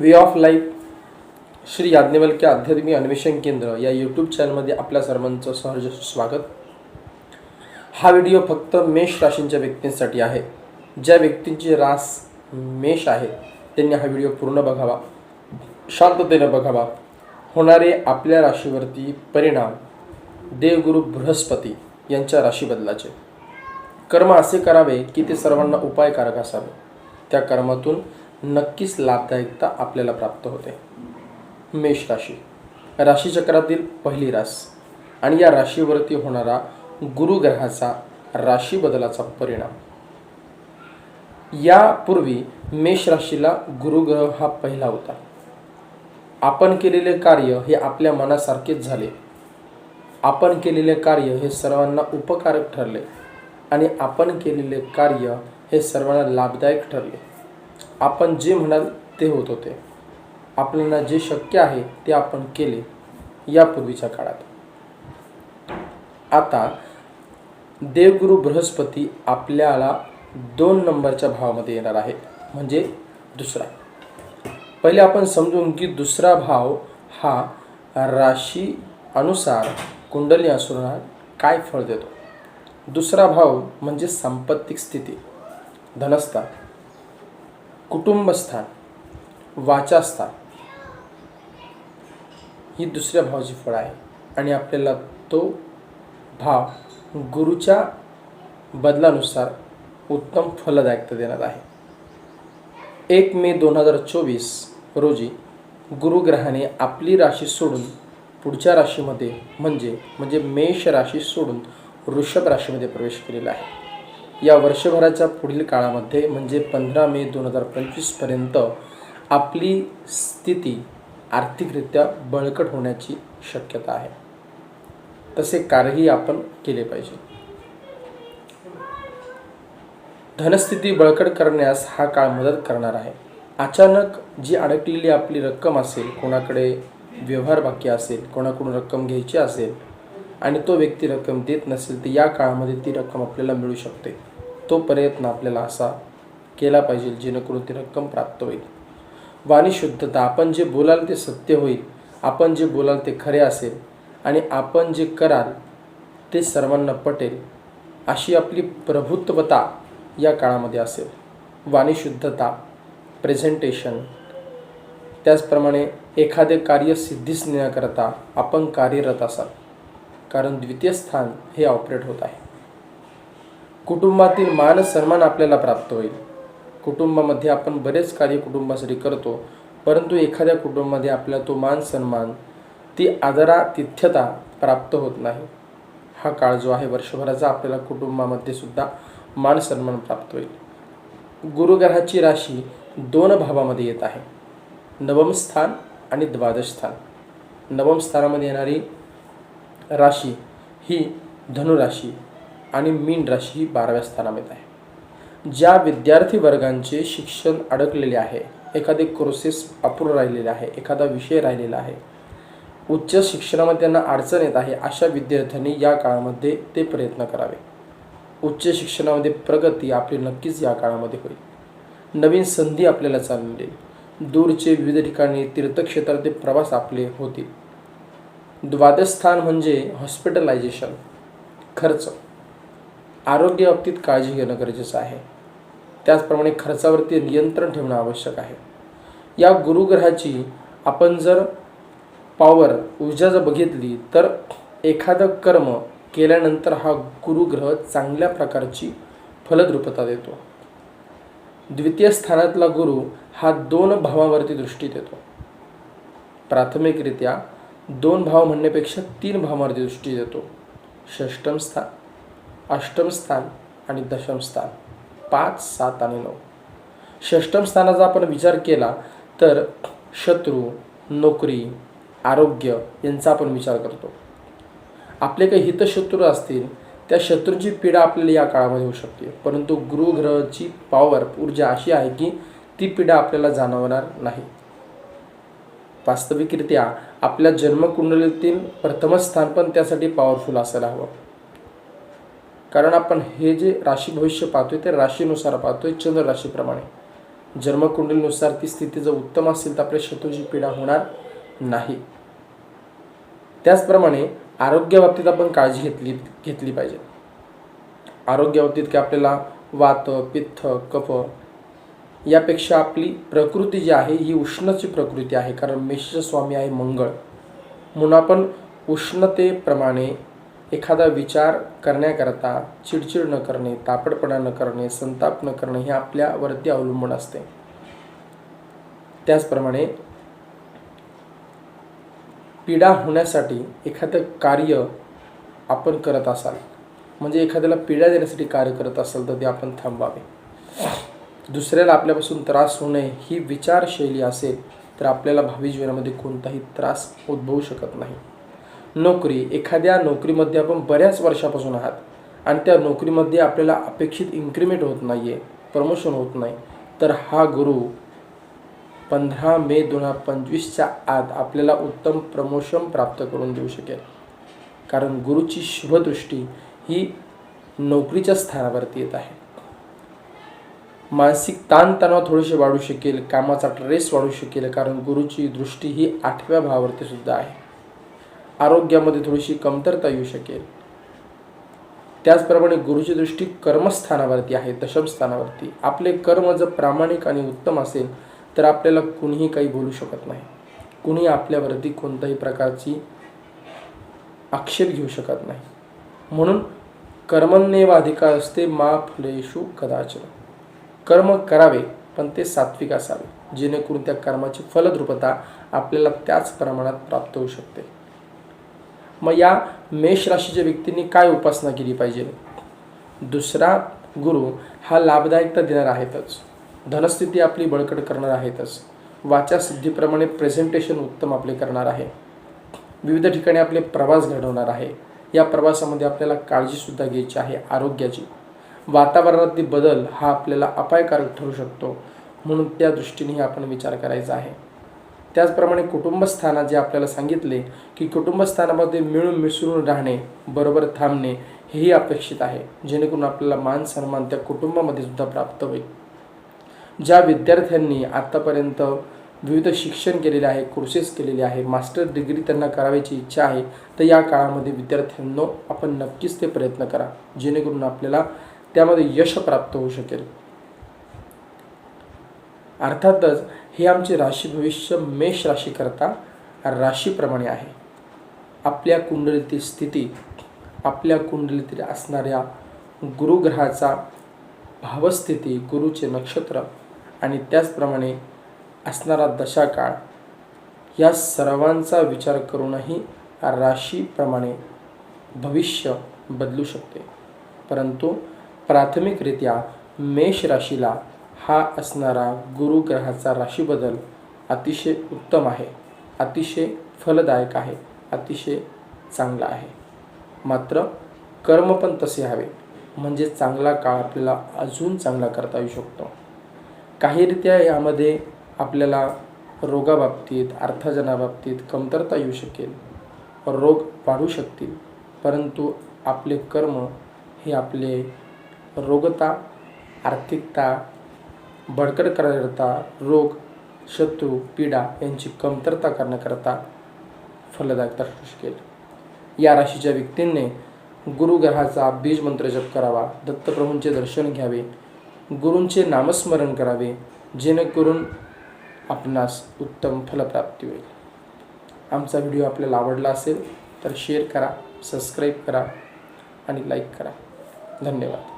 Way of life Shri Yajnavalkya आध्यात्मिक अन्वेषण केंद्र या यूट्यूब चॅनलमध्ये आपल्या सर्वांचं सहर्ष स्वागत. हा व्हिडिओ फक्त मेष राशींच्या व्यक्तींसाठी आहे. ज्या व्यक्तींची रास मेष आहे त्यांनी हा व्हिडिओ पूर्ण बघावा शांततेनं बघावा. होणारे आपल्या राशीवरती परिणाम देवगुरु बृहस्पती यांच्या राशीबदलाचे. कर्म असे करावे की ते सर्वांना उपायकारक असावे. त्या कर्मातून नक्कीच लाभदायकता आपल्याला प्राप्त होते. मेष राशी. राशीचक्रातील पहिली रास आणि या राशीवरती होणारा गुरुग्रहाचा राशी बदलाचा परिणाम. यापूर्वी मेष राशीला गुरुग्रह हा पहिला होता. आपण केलेले कार्य हे आपल्या मनासारखेच झाले. आपण केलेले कार्य हे सर्वांना उपकारक ठरले आणि आपण केलेले कार्य हे सर्वांना लाभदायक ठरले. आपण जे म्हणाल ते होत होते. आपल्याला जे शक्य आहे ते आपण केले यापूर्वीच्या काळात. आता देवगुरु बृहस्पती आपल्याला दोन नंबरच्या भावामध्ये येणार आहे म्हणजे दुसरा. पहिले आपण समजून की दुसरा भाव हा राशी अनुसार कुंडली असुरात काय फळ देतो? दुसरा भाव म्हणजे सांपत्तिक स्थिती. धनस्थान कुटुंबस्थान वाचास्थान ही दुसऱ्या भावाची फळ आहे. आणि आपल्याला तो भाव गुरुच्या बदलानुसार उत्तम फलदायकता देणार आहे. एक मे दोन हजार चोवीस रोजी गुरुग्रहाने आपली राशी सोडून पुढच्या राशीमध्ये म्हणजे म्हणजे मेष राशी सोडून वृषभ राशीमध्ये प्रवेश केलेला आहे. या वर्षभराच्या पुढील काळामध्ये म्हणजे पंधरा मे दोन हजार पंचवीसपर्यंत आपली स्थिती आर्थिकरित्या बळकट होण्याची शक्यता आहे. तसे कार्यही आपण केले पाहिजे. धनस्थिती बळकट करण्यास हा काळ मदत करणार आहे. अचानक जी अडकलेली आपली रक्कम असेल कोणाकडे व्यवहार बाकी असेल कोणाकडून रक्कम घ्यायची असेल आणि तो व्यक्ती रक्कम देत नसेल तर या काळामध्ये ती रक्कम आपल्याला मिळू शकते. तो प्रयत्न आपल्याला असा केला पाहिजे जेणेकरून ती रक्कम प्राप्त होईल. वाणी शुद्धता आपण जे बोलाल ते सत्य होईल आपण जे बोलाल ते खरे असेल आणि आपण जे कराल ते सर्वांना पटेल अशी आपली प्रभुत्वता या काळामध्ये असेल. वाणी शुद्धता प्रेझेंटेशन त्याचप्रमाणे एखादे कार्य सिद्धीस नेण्याकरता आपण कार्यरत असाल. कारण द्वितीय स्थान हे ऑपरेट होत आहे. कुटुंबातील मान सन्मान आपल्याला प्राप्त होईल. कुटुंबामध्ये आपण बरेच कार्य कुटुंबासाठी करतो परंतु एखाद्या कुटुंबामध्ये आपल्याला तो मान सन्मान ती आदरातिथ्यता प्राप्त होत नाही. हा काळ जो आहे वर्षभराचा आपल्याला कुटुंबामध्ये सुद्धा मान सन्मान प्राप्त होईल. गुरुग्रहाची राशी दोन भावामध्ये येत आहे. नवम स्थान आणि द्वादश स्थान. नवम स्थानामध्ये येणारी राशी ही धनुराशी. आणि मीन राशी ही बाराव्या स्थानामध्ये आहे. ज्या विद्यार्थी वर्गांचे शिक्षण अडकलेले आहे एखादे कोर्सेस अपूर्ण राहिलेले आहे एखादा विषय राहिलेला आहे उच्च शिक्षणामध्ये त्यांना अडचण येत आहे अशा विद्यार्थ्यांनी या काळामध्ये ते प्रयत्न करावे. उच्च शिक्षणामध्ये प्रगती आपली नक्कीच या काळामध्ये होईल. नवीन संधी आपल्याला चाललेली दूरचे विविध ठिकाणी तीर्थक्षेत्राचे प्रवास आपले होतील. द्वादस्थान म्हणजे हॉस्पिटलायझेशन खर्च. आरोग्य बाबतीत काळजी घेणं गरजेचं आहे. त्याचप्रमाणे खर्चावरती नियंत्रण ठेवणं आवश्यक आहे. या गुरुग्रहाची आपण जर पॉवर ऊर्जा जर बघितली तर एखादं कर्म केल्यानंतर हा गुरुग्रह चांगल्या प्रकारची फलद्रुपता देतो. द्वितीय स्थानातला गुरु हा दोन भावावरती दृष्टी देतो. प्राथमिकरित्या दोन भाव म्हणण्यापेक्षा तीन भावावरती दृष्टी देतो. षष्टम स्थान अष्टम स्थान आणि दशम स्थान. पाच सात आणि नऊ. षष्टम स्थानाचा आपण विचार केला तर शत्रू नोकरी आरोग्य यांचा आपण विचार करतो. आपले काही हितशत्रू असतील त्या शत्रूंची पीडा आपल्याला या काळामध्ये होऊ शकते. परंतु गुरुग्रहची पॉवर ऊर्जा अशी आहे की ती पीडा आपल्याला जाणवणार नाही. वास्तविकरित्या आपल्या जन्मकुंडलीतील प्रथम स्थान पण त्यासाठी पॉवरफुल असायला हवं. कारण आपण हे जे राशी भविष्य पाहतोय ते राशीनुसार पाहतोय चंद्र राशीप्रमाणे. जन्मकुंडलीनुसार ती स्थिती जर उत्तम असेल तर आपल्या शत्रूची पीडा होणार नाही. त्याचप्रमाणे आरोग्याबाबतीत आपण काळजी घेतली घेतली पाहिजे. आरोग्याबाबतीत की आपल्याला वात पित्त कफ यापेक्षा आपली प्रकृती जी आहे ही उष्णची प्रकृती आहे. कारण मेषस्वामी आहे मंगळ. म्हणून आपण उष्णतेप्रमाणे एखादा विचार करण्याकरता चिडचिड न करणे तापडपणा न करणे संताप न करणे हे आपल्यावरती अवलंबून असते. त्याचप्रमाणे पीडा होण्यासाठी एखादं कार्य आपण करत असाल म्हणजे एखाद्याला पीडा देण्यासाठी कार्य करत असाल तर ते आपण थांबावे दुसऱ्याला आपल्यापासून त्रास होऊ नये ही विचारशैली असेल तर आपल्याला भावी जीवनामध्ये कोणताही त्रास उद्भवू शकत नाही. नोकरी एखाद्या नोकरीमध्ये आपण बऱ्याच वर्षापासून आहात आणि त्या नोकरीमध्ये आपल्याला अपेक्षित इन्क्रीमेंट होत नाही आहे प्रमोशन होत नाही. तर हा गुरु पंधरा मे दोन हजार पंचवीसच्या आत आपल्याला उत्तम प्रमोशन प्राप्त करून देऊ शकेल. कारण गुरुची शुभदृष्टी ही नोकरीच्या स्थानावरती येत आहे. मानसिक ताणतणाव थोडेसे वाढू शकेल कामाचा ट्रेस वाढू शकेल कारण गुरुची दृष्टी ही आठव्या भावावरती सुद्धा आहे. आरोग्यामध्ये थोडीशी कमतरता येऊ शकेल. त्याचप्रमाणे गुरुची दृष्टी कर्मस्थानावरती आहे दशम स्थानावरती. आपले कर्म जर प्रामाणिक आणि उत्तम असेल तर आपल्याला कुणीही काही बोलू शकत नाही. कुणी आपल्यावरती कोणत्याही प्रकारची आक्षेप घेऊ शकत नाही. म्हणून कर्मण्येव अधिकार असते मा फलेषु कदाचन. कर्म करावे पण ते सात्विक असावे जेणेकरून त्या कर्माची फलद्रुपता आपल्याला त्याच प्रमाणात प्राप्त होऊ शकते. मग या मेष राशीच्या व्यक्तींनी काय उपासना केली पाहिजे? दुसरा गुरु हा लाभदायकता देणार आहेतच. धनस्थिती आपली बळकट करणार आहेतच. वाचासिद्धीप्रमाणे प्रेझेंटेशन उत्तम आपले करणार आहे. विविध ठिकाणी आपले प्रवास घडवणार आहे. या प्रवासामध्ये आपल्याला काळजीसुद्धा घ्यायची आहे आरोग्याची. वातावरणातील बदल हा आपल्याला अपायकारक ठरू शकतो. म्हणून त्या दृष्टीनेही आपण विचार करायचा आहे. त्याचप्रमाणे कुटुंबस्थानात जे आपल्याला सांगितले की कुटुंबस्थानामध्ये मिळून मिसळून राहणे बरोबर थांबणे हेही अपेक्षित आहे. जेणेकरून आपल्याला मान सन्मान त्या कुटुंबामध्ये सुद्धा प्राप्त होईल. ज्या विद्यार्थ्यांनी आत्तापर्यंत विविध शिक्षण केलेले आहे कोर्सेस केलेले आहे मास्टर डिग्री त्यांना करायची इच्छा आहे तर या काळामध्ये विद्यार्थ्यांनो आपण नक्कीच ते प्रयत्न करा. जेणेकरून आपल्याला त्यामध्ये यश प्राप्त होऊ शकेल. अर्थातच हे आमचे राशी भविष्य मेष राशीकरता राशीप्रमाणे आहे. आपल्या कुंडलीतील स्थिती आपल्या कुंडलीतील असणाऱ्या गुरुग्रहाचा भावस्थिती गुरुचे नक्षत्र आणि त्याचप्रमाणे असणारा दशाकाळ या सर्वांचा विचार करूनही राशीप्रमाणे भविष्य बदलू शकते. परंतु प्राथमिकरित्या मेष राशीला हा असणारा गुरुग्रहाचा राशीबदल अतिशय उत्तम आहे. अतिशय फलदायक आहे. अतिशय चांगला आहे. मात्र कर्म पण तसे हवे. म्हणजे चांगला काळ आपल्याला अजून चांगला करता येऊ शकतो. काहीरित्या यामध्ये आपल्याला रोगाबाबतीत अर्थाजनाबाबतीत कमतरता येऊ शकेल. रोग वाढू शकतील. परंतु आपले कर्म हे आपले रोगता आर्थिकता बळकट करण्याकरता रोग शत्रू पीडा यांची कमतरता करण्याकरता फलदायक ठरू शकेल या राशीच्या व्यक्तींनी गुरुग्रहाचा बीज मंत्र जप करावा दत्तप्रभूंचे दर्शन घ्यावे गुरूंचे नामस्मरण करावे जेणेकरून आपणास उत्तम फलप्राप्ती होईल. आमचा व्हिडिओ आपल्याला आवडला असेल तर शेअर करा सबस्क्राईब करा आणि लाईक करा. धन्यवाद.